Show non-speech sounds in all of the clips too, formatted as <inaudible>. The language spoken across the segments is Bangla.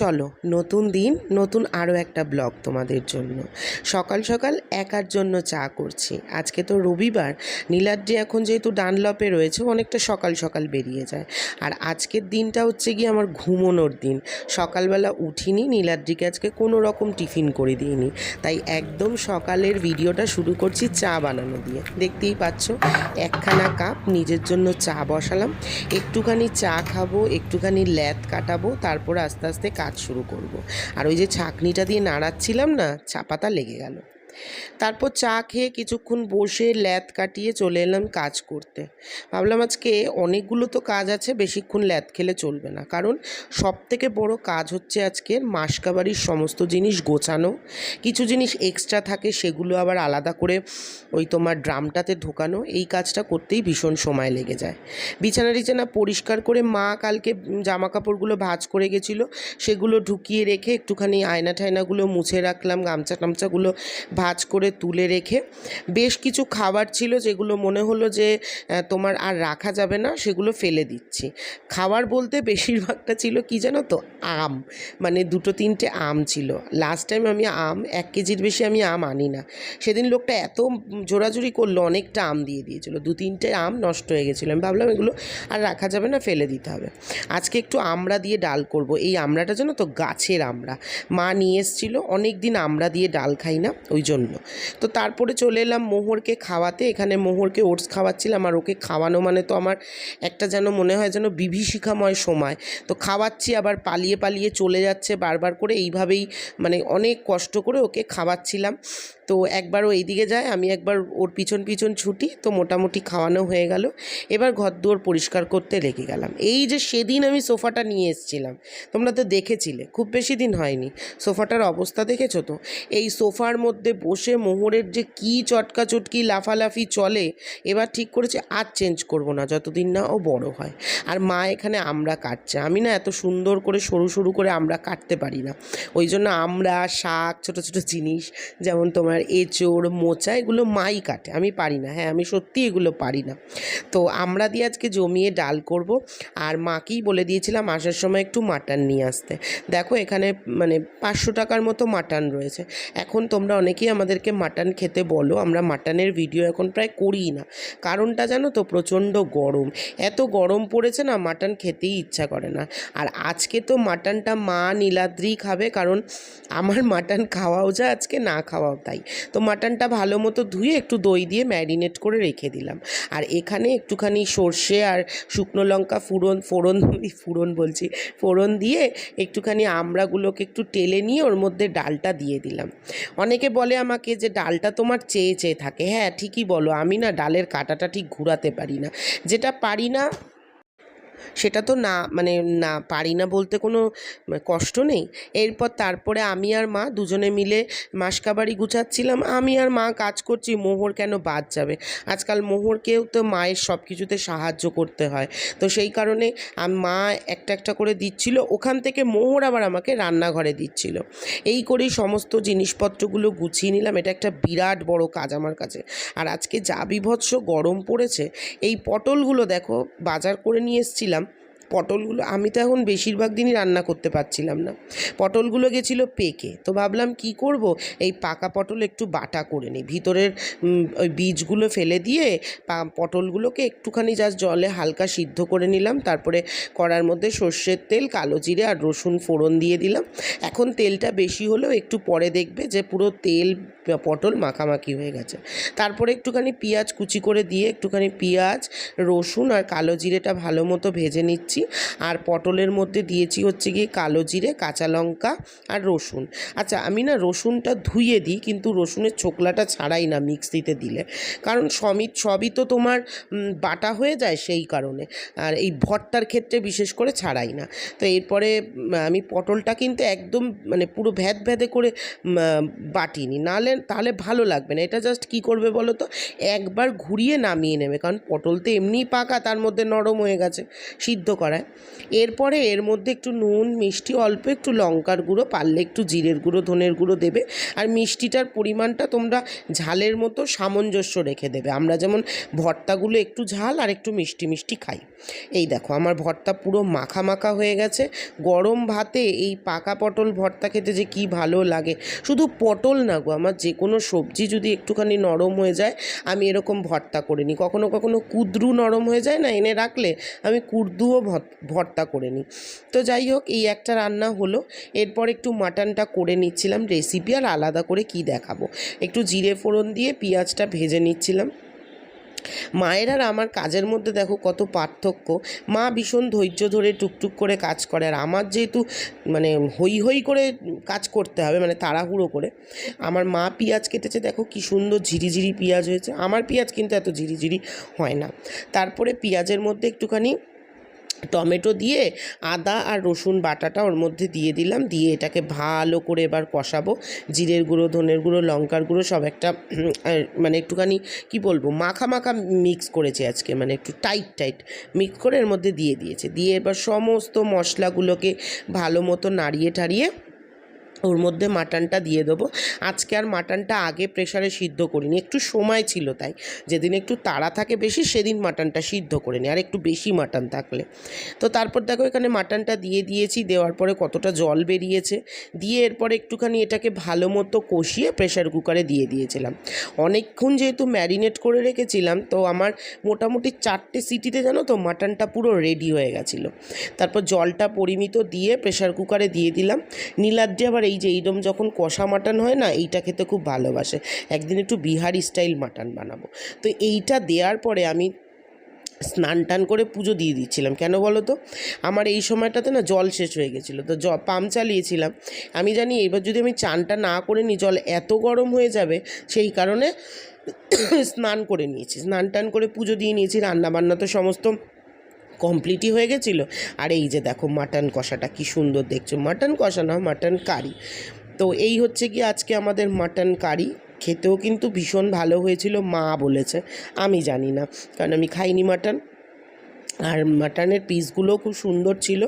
চলো, নতুন দিন, নতুন আরও একটা ব্লগ তোমাদের জন্য। সকাল সকাল একার জন্য চা করছি। আজকে তো রবিবার, নীলাদ্রি এখন যেহেতু ডানলপে রয়েছে, অনেকটা সকাল সকাল বেরিয়ে যায়। আর আজকের দিনটা হচ্ছে গিয়ে আমার ঘুমোনোর দিন। সকালবেলা উঠিনি, নীলাদ্রিকে আজকে কোনো রকম টিফিন করে দিইনি। তাই একদম সকালের ভিডিওটা শুরু করছি চা বানানো দিয়ে। দেখতেই পাচ্ছ, একখানা কাপ নিজের জন্য চা বসালাম। একটুখানি চা খাব, একটুখানি ল্যাদ কাটাবো, তারপর আস্তে আস্তে কাজ শুরু করব। আর ওই যে ছাঁকনিটা দিয়ে নাড়াচ্ছিলাম না চাপাতা লেগে গেল তারপর চা খেয়ে কিছুক্ষণ বসে ল্যাদ কাটিয়ে চলে এলাম কাজ করতে। ভাবলাম আজকে অনেকগুলো তো কাজ আছে, বেশিক্ষণ ল্যাদ খেলে চলবে না। কারণ সব থেকে বড় কাজ হচ্ছে আজকের মাসকাবাড়ির সমস্ত জিনিস গোছানো। কিছু জিনিস এক্সট্রা থাকে সেগুলো আবার আলাদা করে ওই তোমার ড্রামটাতে ঢোকানো। এই কাজটা করতেই ভীষণ সময় লেগে যায়। বিছানা টিছানা পরিষ্কার করে মা কালকে জামা কাপড়গুলো ভাজ করে গেছিল। সেগুলো ঢুকিয়ে রেখে একটুখানি আয়না ঠায়নাগুলো মুছে রাখলাম গামছা টামছাগুলো ভাঁজ করে তুলে রেখে বেশ কিছু খাবার ছিল যেগুলো মনে হলো যে তোমার আর রাখা যাবে না, সেগুলো ফেলে দিচ্ছি। খাবার বলতে বেশিরভাগটা ছিল কি জানো তো, আম। মানে দুটো তিনটে আম ছিল। লাস্ট টাইম আমি আম, এক কেজির বেশি আমি আম আনি না। সেদিন লোকটা এত জোরাজুরি করল, অনেকটা আম দিয়ে দিয়েছিল। দু তিনটে আম নষ্ট হয়ে গেছিল। আমি ভাবলাম এগুলো আর রাখা যাবে না, ফেলে দিতে হবে। আজকে একটু আমড়া দিয়ে ডাল করব। এই আমড়াটা জানো তো, গাছের আমড়া। মা নিয়ে এসেছিল অনেক দিন আমড়া দিয়ে ডাল খাই না, ওই জন্য। তো তারপরে চলে এলাম মোহরকে খাওয়াতে। এখানে মোহরকে ওটস খাওয়াচ্ছিলাম আর ওকে খাওয়ানো মানে তো আমার একটা যেন মনে হয় যেন বিভীষিকাময় সময়। তো খাওয়াচ্ছি, আবার পালিয়ে পালিয়ে চলে যাচ্ছে বারবার করে। এইভাবেই মানে অনেক কষ্ট করে ওকে খাওয়াচ্ছিলাম। তো একবার ও এইদিকে যায়, আমি একবার ওর পিছন পিছন ছুটি, তো মোটামুটি খাওয়ানো হয়ে গেল। এবার ঘর দুয়ার পরিষ্কার করতে লেগে গেলাম। এই যে সেদিন আমি সোফাটা নিয়ে এসেছিলাম, তোমরা তো দেখেছিলে, খুব বেশি দিন হয়নি। সোফাটার অবস্থা দেখেছ তো? এই সোফার মধ্যে বসে মোহরের যে কী চটকা চটকি লাফালাফি চলে, এবার ঠিক করেছে আর চেঞ্জ করব না, যতদিন না ও বড় হয়। আর মা এখানে আমরা কাটছে, আমি না এত সুন্দর করে সরু সরু করে আমরা কাটতে পারি না। ওই জন্য আমরা, শাক, ছোট ছোট জিনিস, যেমন তোমার এঁচোড়, মোচা এগুলো মাই কাটে। আমি পারি না। হ্যাঁ আমি সত্যি এগুলো পারি না। তো আমরা দিয়ে আজকে জমিয়ে ডাল করব। আর মাকেই বলে দিয়েছিলাম আসার সময় একটু মাটন নিয়ে আসতে। দেখো এখানে মানে পাঁচশো টাকার মতো মাটন রয়েছে। এখন তোমরা অনেকেই আমাদেরকে মাটন খেতে বলো। আমরা মাটনের ভিডিও এখন প্রায় করিই না। কারণটা জানো তো, প্রচণ্ড গরম। এত গরম পড়েছে না, মাটন খেতেই ইচ্ছা করে না। আর আজকে তো মাটনটা মা নীলাদ্রি খাবে, কারণ আমার মাটন খাওয়াও যা আজকে না খাওয়াও তাই। তো মাটনটা ভালো মতো ধুয়ে একটু দই দিয়ে ম্যারিনেট করে রেখে দিলাম। আর এখানে একটুখানি সর্ষে আর শুকনো লঙ্কা ফুরন ফোড়ন ফুরন বলছি, ফোড়ন দিয়ে একটুখানি আমড়াগুলোকে একটু টেলে নিয়ে ওর মধ্যে ডালটা দিয়ে দিলাম। অনেকে বলে আমাকে যে ডালটা তোমার চেয়ে চেয়ে থাকে। হ্যাঁ ঠিকই বলো, আমি না ডালের কাঁটাটা ঠিক ঘুরাতে পারি না। যেটা পারি না সেটা তো না মানে না পারি না বলতে কোনো কষ্ট নেই। এরপর তারপরে আমি আর মা দুজনে মিলে মাসকাবাড়ি গুছাচ্ছিলাম। আমি আর মা কাজ করছি, মোহর কেন বাদ যাবে? আজকাল মোহরকেও তো মায়ের সব কিছুতে সাহায্য করতে হয়। তো সেই কারণে মা একটা একটা করে দিচ্ছিল। ওখান থেকে মোহর আবার আমাকে রান্নাঘরে দিচ্ছিল। এই করেই সমস্ত জিনিসপত্রগুলো গুছিয়ে নিলাম। এটা একটা বিরাট বড় কাজ আমার কাছে। আর আজকে যা বিভৎস গরম পড়েছে, এই পটলগুলো দেখো, বাজার করে নিয়ে এসেছিলাম পটলগুলো, আমি তো এখন বেশিরভাগ দিনই রান্না করতে পারছিলাম না। পটলগুলো গেছিল পেকে। তো ভাবলাম কি করব? এই পাকা পটল একটু বাটা করে নিই। ভিতরের ওই বীজগুলো ফেলে দিয়ে পটলগুলোকে একটুখানি জাস্ট জলে হালকা সিদ্ধ করে নিলাম। তারপরে কড়ার মধ্যে সর্ষের তেল, কালো জিরে আর রসুন ফোড়ন দিয়ে দিলাম। এখন তেলটা বেশি হলেও একটু পরে দেখবে যে পুরো তেল পটল মাখামাখি হয়ে গেছে। তারপরে একটুখানি পেঁয়াজ কুচি করে দিয়ে একটুখানি পেঁয়াজ, রসুন আর কালো জিরেটা ভালো মতো ভেজে নিচ্ছি। আর পটলের মধ্যে দিয়েছি হচ্ছে গিয়ে কালো জিরে, কাঁচা লঙ্কা আর রসুন। আচ্ছা আমি না রসুনটা ধুয়ে দিই, কিন্তু রসুনের ছোকলাটা ছাড়াই না মিক্সিতে দিলে। কারণ সমিত সবই তো তোমার বাটা হয়ে যায় সেই কারণে। আর এই ভর্তার ক্ষেত্রে বিশেষ করে ছাড়াই না। তো এরপরে আমি পটলটা কিন্তু একদম মানে পুরো ভ্যাদ ভ্যাদে করে বাটিনি। নাহলে তাহলে ভালো লাগবে না। এটা জাস্ট কি করবে বলো তো? একবার ঘুরিয়ে নামিয়ে নেবে, কারণ পটল তো এমনিই পাকা, তার মধ্যে নরম হয়ে গেছে, সিদ্ধ করায়। এরপরে এর মধ্যে একটু নুন, মিষ্টি, অল্প একটু লঙ্কার গুঁড়ো, পারলে একটু জিরের গুঁড়ো, ধনের গুঁড়ো দেবে। আর মিষ্টিটার পরিমাণটা তোমরা ঝালের মতো সামঞ্জস্য রেখে দেবে। আমরা যেমন ভর্তাগুলো একটু ঝাল আর একটু মিষ্টি মিষ্টি খাই। এই দেখো, আমার ভর্তা পুরো মাখা মাখা হয়ে গেছে। গরম ভাতে এই পাকা পটল ভর্তা খেতে যে কি ভালো লাগে। শুধু পটল না গো, আমার যে কোনো সবজি যদি একটুখানি নরম হয়ে যায়, আমি এরকম ভর্তা করে নিই। কখনো কখনো কুদ্রু নরম হয়ে যায় না, এনে রাখলে আমি কুর্দুও ভর্তা করে নিই। তো যাই হোক, এই একটা রান্না হলো। এরপর একটু মাটনটা করে নিচ্ছিলাম রেসিপি, আর আলাদা করে কি দেখাবো। একটু জিরে ফোড়ন দিয়ে পেঁয়াজটা ভেজে নিচ্ছিলাম। মায়ের আর আমার কাজের মধ্যে দেখো কত পার্থক্য। মা ভীষণ ধৈর্য ধরে টুকটুক করে কাজ করে, আর আমার যেহেতু মানে হই হই করে কাজ করতে হবে মানে তাড়াহুড়ো করে, আমার মা পেঁয়াজ কেটেছে, দেখো কি সুন্দর ঝিরিঝিরি পেঁয়াজ হয়েছে। আমার পেঁয়াজ কিন্তু এত ঝিরিঝিরি হয় না। তারপরে পেঁয়াজের মধ্যে একটুখানি টমেটো দিয়ে আদা আর রসুন বাটাটা ওর মধ্যে দিয়ে দিলাম। দিয়ে এটাকে ভালো করে এবার কষাবো। জিরের গুঁড়ো, ধনের গুঁড়ো, লঙ্কার গুঁড়ো সব একটা মানে একটুখানি কি বলব, মাখা মাখা মিক্স করেছে আজকে। মানে একটু টাইট টাইট মিক্স করে এর মধ্যে দিয়ে দিয়েছে। দিয়ে এবার সমস্ত মশলাগুলোকে ভালো মতো নাড়িয়ে টাড়িয়ে ওর মধ্যে মাটনটা দিয়ে দেবো। আজকে আর মাটনটা আগে প্রেশারে সিদ্ধ করিনি, একটু সময় ছিল তাই। যেদিন একটু তাড়া থাকে বেশি, সেদিন মাটনটা সিদ্ধ করে নিই আর একটু বেশি মাটন থাকলে। তো তারপর দেখো এখানে মাটনটা দিয়ে দিয়েছি, দেওয়ার পরে কতটা জল বেরিয়েছে। দিয়ে এরপরে একটুখানি এটাকে ভালো মতো কষিয়ে প্রেশার কুকারে দিয়ে দিয়েছিলাম। অনেকক্ষণ যেহেতু ম্যারিনেট করে রেখেছিলাম, তো আমার মোটামুটি চারটে সিটিতে জানো তো মাটনটা পুরো রেডি হয়ে গেছিল। তারপর জলটা পরিমিত দিয়ে প্রেশার কুকারে দিয়ে দিলাম। নীলাদ্রি আবার এই যে এইরম যখন কষা মাটন হয় না, এইটা খেতে খুব ভালোবাসে। একদিন একটু বিহারি স্টাইল মাটন বানাবো। তো এইটা দেওয়ার পরে আমি স্নান টান করে পুজো দিয়ে দিচ্ছিলাম। কেন বলো তো? আমার এই সময়টাতে না জল শেষ হয়ে গেছিল। তো জ, পাম্প চালিয়েছিলাম। আমি জানি এবার যদি আমি চানটা না করে নিই, জল এত গরম হয়ে যাবে, সেই কারণে স্নান করে নিয়েছি। স্নান টান করে পুজো দিয়ে নিয়েছি। রান্না বান্না তো সমস্ত কমপ্লিটই হয়ে গেছিল। আর এই যে দেখো মাটন কষাটা কি সুন্দর দেখছ। মাটন কষা না মাটন কারি। তো এই হচ্ছে কি আজকে আমাদের মাটন কারি। খেতেও কিন্তু ভীষণ ভালো হয়েছিল, মা বলেছে। আমি জানি না, কারণ আমি খাইনি মাটন। আর মাটনের পিসগুলোও খুব সুন্দর ছিল,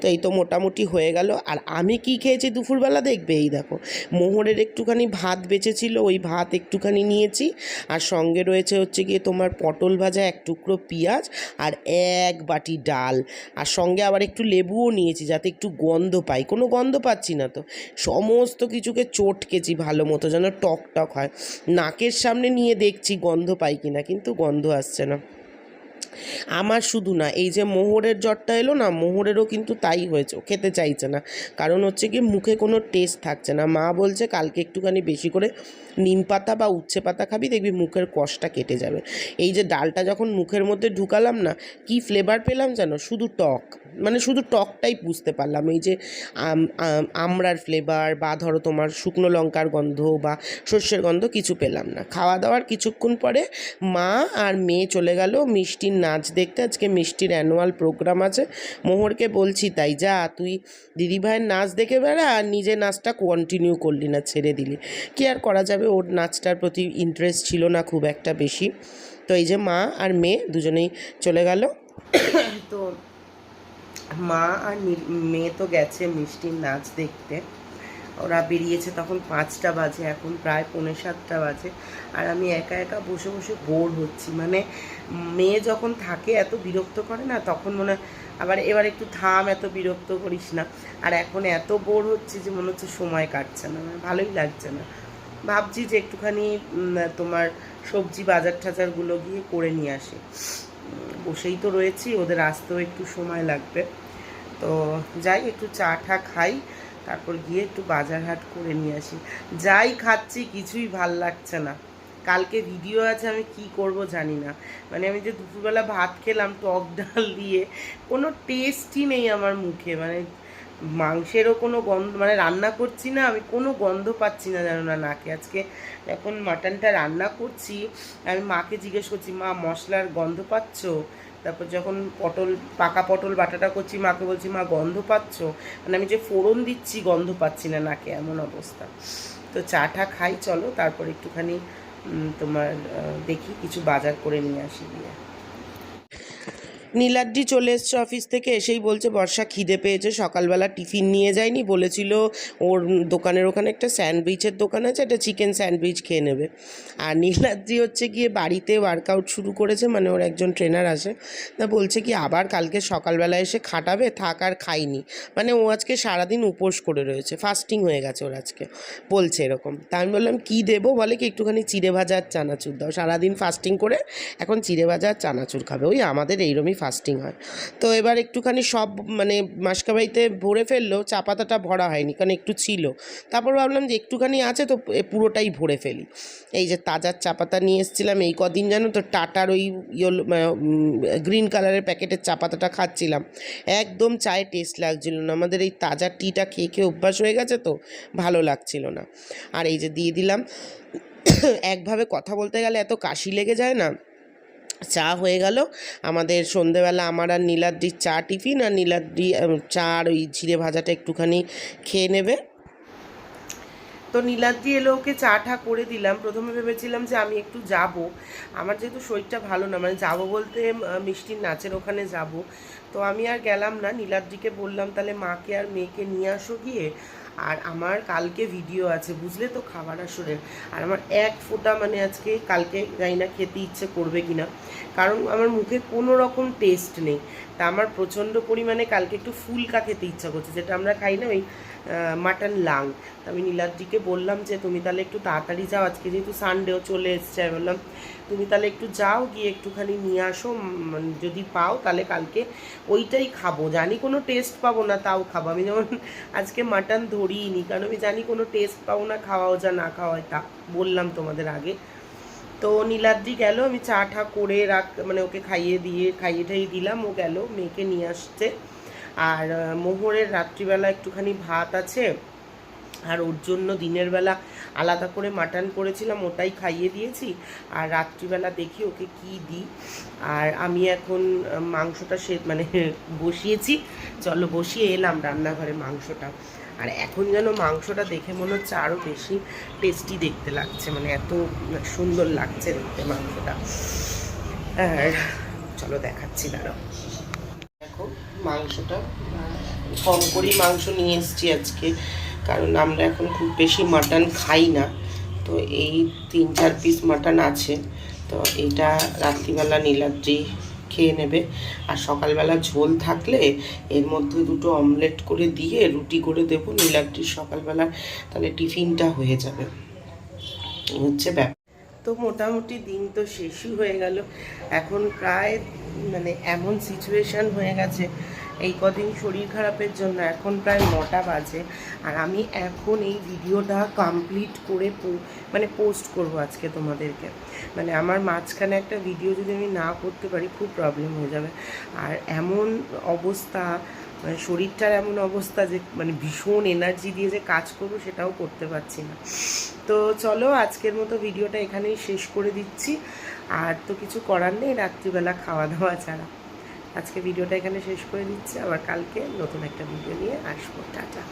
তো এই তো মোটামুটি হয়ে গেল। আর আমি কি খেয়েছি দুপুরবেলা দেখবে? এই দেখো, মোহরের একটুখানি ভাত বেঁচেছিল, ওই ভাত একটুখানি নিয়েছি। আর সঙ্গে রয়েছে হচ্ছে গিয়ে তোমার পটল ভাজা এক টুকরো পেঁয়াজ আর এক বাটি ডাল। আর সঙ্গে আবার একটু লেবুও নিয়েছি যাতে একটু গন্ধ পাই। কোনো গন্ধ পাচ্ছি না তো। সমস্ত কিছুকে চটকেছি ভালো মতো, যেন টক টক হয়। নাকের সামনে নিয়ে দেখছি গন্ধ পাই কিনা, কিন্তু গন্ধ আসছে না। আমার শুধু না, এই যে মোহরের জ্বরটা এলো না, মোহরেরও কিন্তু তাই হয়েছে খেতে চাইছে না। কারণ হচ্ছে কি, মুখে কোনো টেস্ট থাকছে না। মা বলছে, কালকে একটুখানি বেশি করে নিম পাতা বা উচ্ছে পাতা খাবি, দেখবি মুখের কষটা কেটে যাবে। এই যে ডালটা যখন মুখের মধ্যে ঢুকালাম না, কি ফ্লেভার পেলাম জানো শুধু টক। মানে শুধু টকটাই বুঝতে পারলাম। এই যে আম- আম- আমড়ার ফ্লেভার বা ধরো তোমার শুকনো লঙ্কার গন্ধ বা সর্ষের গন্ধ কিছু পেলাম না। খাওয়া দাওয়ার কিছুক্ষণ পরে মা আর মেয়ে চলে গেল মিষ্টির নাচ দেখতে আজকে মিষ্টির অ্যানুয়াল প্রোগ্রাম আছে। মোহরকে বলছি, তাই যা, তুই দিদিভাইয়ের নাচ দেখে বেড়া আর নিজের নাচটা কন্টিনিউ করলি না, ছেড়ে দিলি। কি আর করা যাবে? ওর নাচটার প্রতি ইন্টারেস্ট ছিল না খুব একটা বেশি। তো এই যে মা আর মেয়ে দুজনেই চলে গেল। <coughs> তো মা আর মেয়ে তো গেছে মিষ্টির নাচ দেখতে। ওরা বেরিয়েছে তখন পাঁচটা বাজে, এখন প্রায় পৌনে সাতটা বাজে। আর আমি একা একা বসে বসে বোর হচ্ছি। মানে মেয়ে যখন থাকে এত বিরক্ত করে না, তখন মনে আবার এবার একটু থাম, এত বিরক্ত করিস না। আর এখন এত বোর হচ্ছে যে মনে হচ্ছে সময় কাটছে না মানে ভালোই লাগছে না। ভাবছি যে একটুখানি তোমার সবজি বাজার টাজারগুলো গিয়ে করে নিয়ে আসি। বসেই তো রয়েছি, ওদের আসতেও একটু সময় লাগবে। তো যাই, একটু চা টা খাই। তারপর গিয়ে একটু বাজার হাট করে নিয়ে আসি। যাই খাচ্ছি, কিছুই ভালো লাগছে না। কালকে ভিডিও আছে, আমি কি করব জানি না। মানে আমি যে দুপুরবেলা ভাত খেলাম, টক ডাল দিয়ে, কোনো টেস্টই নেই আমার মুখে। মানে মাংসেরও কোনো গন্ধ মানে রান্না করছি না, আমি কোনো গন্ধ পাচ্ছি না জানো না নাকে। আজকে এখন মাটনটা রান্না করছি, আমি মাকে জিজ্ঞেস করছি, মা, মশলার গন্ধ পাচ্ছ? তারপর যখন পটল, পাকা পটল, বাটাটা করছি, মাকে বলছি, মা, গন্ধ পাচ্ছ? মানে আমি যে ফোড়ন দিচ্ছি, গন্ধ পাচ্ছি না নাকে, এমন অবস্থা। তো চাটা খাই, চলো, তারপর একটুখানি তোমার দেখি, কিছু বাজার করে নিয়ে আসি দিয়ে নীলাদ্রি চলে এসছে অফিস থেকে, এসেই বলছে, বর্ষা খিদে পেয়েছে, সকালবেলা টিফিন নিয়ে যায়নি। বলেছিল, ওর দোকানের ওখানে একটা স্যান্ডউইচের দোকান আছে একটা চিকেন স্যান্ডউইচ খেয়ে নেবে। আর নীলাদ্রি হচ্ছে গিয়ে বাড়িতে ওয়ার্কআউট শুরু করেছে মানে ওর একজন ট্রেনার আসে তা বলছে কি, আবার কালকে সকালবেলা এসে খাটাবে, থাক আর খাইনি। মানে ও আজকে সারাদিন উপোস করে রয়েছে ফাস্টিং হয়ে গেছে ওর আজকে, বলছে এরকম। তা আমি বললাম, কী দেবো বলে কি, একটুখানি চিড়ে ভাজা আর চানাচুর দাও। সারাদিন ফাস্টিং করে এখন চিড়ে ভাজা আর চানাচুর খাবে। ওই আমাদের এইরমই ফাস্টিং হয়। তো এবার একটুখানি সব মানে মাসকাবাড়িতে ভরে ফেলল, চা পাতাটা ভরা হয়নি, কারণ একটু ছিল। তারপর ভাবলাম যে একটুখানি আছে তো পুরোটাই ভরে ফেলি। এই যে তাজার চা পাতা নিয়ে এসেছিলাম, এই কদিন জানো তো টাটার ওই ইয়েলো গ্রিন কালারের প্যাকেটের চা পাতাটা খাচ্ছিলাম। একদম চায়ে টেস্ট লাগছিল না। আমাদের এই তাজা টিটা খেয়ে খেয়ে অভ্যাস হয়ে গেছে তো, ভালো লাগছিল না। আর এই যে দিয়ে দিলাম, একভাবে কথা বলতে গেলে এত কাশি লেগে যায় না চা হয়ে গেল। আমাদের সন্ধেবেলা আমার আর নীলাদ্রির চা টিফিন আর নীলাদ্রি চা আর ওই জিরে ভাজাটা একটুখানি খেয়ে নেবে। তো নীলাদ্রি এলো ওকে চা ঠা করে দিলাম। প্রথমে ভেবেছিলাম যে আমি একটু যাব। আমার যেহেতু শরীরটা ভালো না মানে যাব বলতে মিষ্টির নাচের ওখানে যাব। তো আমি আর গেলাম না। নীলাদ্রিকে বললাম, তাহলে মাকে আর মেয়েকে নিয়ে আসো গিয়ে। আর আমার কালকে ভিডিও আছে, বুঝলে তো? খাবার আসরের। আর আমার এক ফোঁটা মানে আজকে কালকে যাই না খেতে ইচ্ছে করবে কি না কারণ আমার মুখে কোনো রকম টেস্ট নেই। তা আমার প্রচণ্ড পরিমাণে কালকে একটু ফুলকা খেতে ইচ্ছা করছে, যেটা আমরা খাই না ওই মাটন লাং। আমি নীলাদ্রিকে বললাম যে, তুমি তাহলে একটু তাড়াতাড়ি যাও, আজকে যেহেতু সানডেও চলে এসছে। আমি বললাম, তুমি তাহলে একটু যাও, গিয়ে একটুখানি নিয়ে আসো। যদি পাও, তাহলে কালকে ওইটাই খাব। জানি কোনো টেস্ট পাবো না, তাও খাব। আমি যেমন আজকে মাটন ধরিই নি কারণ আমি জানি কোনো টেস্ট পাবো না, খাওয়াও যা না খাওয়া তা বললাম তোমাদের আগে। তো নীলাদ্রি গেল, আমি চা ঠা করে রাখ মানে ওকে খাইয়ে দিয়ে, খাইয়ে টাইয়ে দিলাম। ও গেল, মেয়েকে নিয়ে আসছে। আর মোহরের রাত্রিবেলা একটুখানি ভাত আছে। আর ওর জন্য দিনের বেলা আলাদা করে মাটন করেছিলাম, ওটাই খাইয়ে দিয়েছি। আর রাত্রিবেলা দেখি ওকে কি দিই। আর আমি এখন মাংসটা সে মানে <laughs> বসিয়েছি। চলো বসিয়ে এলাম রান্নাঘরে মাংসটা। আর এখন যেন মাংসটা দেখে মনে হচ্ছে আরও বেশি টেস্টি দেখতে লাগছে। মানে এত সুন্দর লাগছে দেখতে মাংসটা। আর, চলো দেখাচ্ছি, দাঁড়াও। দেখো মাংসটা, কম করেই মাংস নিয়ে এসেছি আজকে। কারণ আমরা এখন খুব বেশি মাটন খাই না। তো এই তিন চার পিস মাটন আছে। তো এটা রাত্রিবেলা নীলাদ্রি খেয়ে নেবে। আর সকালবেলা ঝোল থাকলে এর মধ্যে দুটো অমলেট করে দিয়ে রুটি করে দেবো। নীলাদ্রির সকালবেলা তাহলে টিফিনটা হয়ে যাবে। হচ্ছে ব্যাপার। তো মোটামুটি দিন তো শেষই হয়ে গেল। এখন প্রায় মানে এমন সিচুয়েশান হয়ে গেছে, এই কদিন শরীর খারাপের জন্য এখন প্রায় নটা বাজে আর আমি এখন এই ভিডিওটা কমপ্লিট করে মানে পোস্ট করব আজকে তোমাদেরকে। মানে আমার মাঝখানে একটা ভিডিও যদি আমি না করতে পারি খুব প্রবলেম হয়ে যাবে। আর এমন অবস্থা মানে শরীরটার এমন অবস্থা যে মানে ভীষণ এনার্জি দিয়ে যে কাজ করব সেটাও করতে পারছি না। তো চলো আজকের মতো ভিডিওটা এখানেই শেষ করে দিচ্ছি। আর তো কিছু করার নেই, রাত্রিবেলা খাওয়া দাওয়া ছাড়া। আজকে ভিডিওটা এখানে শেষ করে দিচ্ছি। আবার কালকে নতুন একটা ভিডিও নিয়ে আসব। টাটা।